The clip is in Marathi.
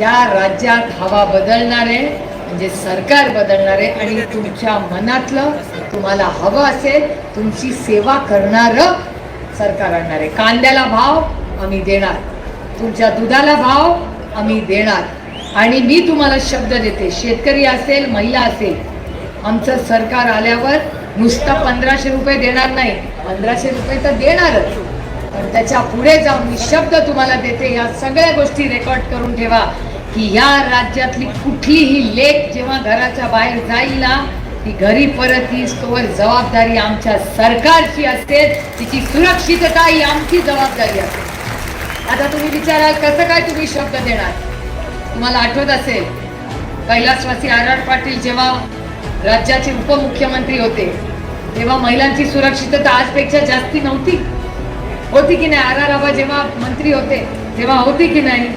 या राज्यात हवा बदलणार आहे म्हणजे सरकार बदलणार आहे आणि तुमच्या मनातलं तुम्हाला हवं असेल तुमची सेवा करणारं सरकार आणणार. आहे कांद्याला भाव आम्ही देणार. तुमच्या दुधाला भाव आम्ही देणार. आणि मी तुम्हाला शब्द देते शेतकरी असेल महिला असेल आमचं सरकार आल्यावर नुसतं पंधराशे रुपये देणार नाही. पंधराशे रुपये तर देणारच. पण त्याच्या पुढे जाऊन मी शब्द तुम्हाला देते या सगळ्या गोष्टी रेकॉर्ड करून ठेवा. की या राज्यातली कुठलीही लेख जेव्हा घराच्या बाहेर जाईल ना ती घरी परत येईल तोवर जबाबदारी आमच्या सरकारची असेल तिची सुरक्षितता ही आमची जबाबदारी असेल आता तुम्ही विचाराल कसं काय तुम्ही शब्द देणार? तुम्हाला आठवत असेल कैलासवासी आर आर पाटील जेव्हा राज्याचे उपमुख्यमंत्री होते तेव्हा महिलांची सुरक्षितता आजपेक्षा जास्ती नव्हती. होती की नाही? आर आर आबा जेव्हा मंत्री होते तेव्हा होती की नाही?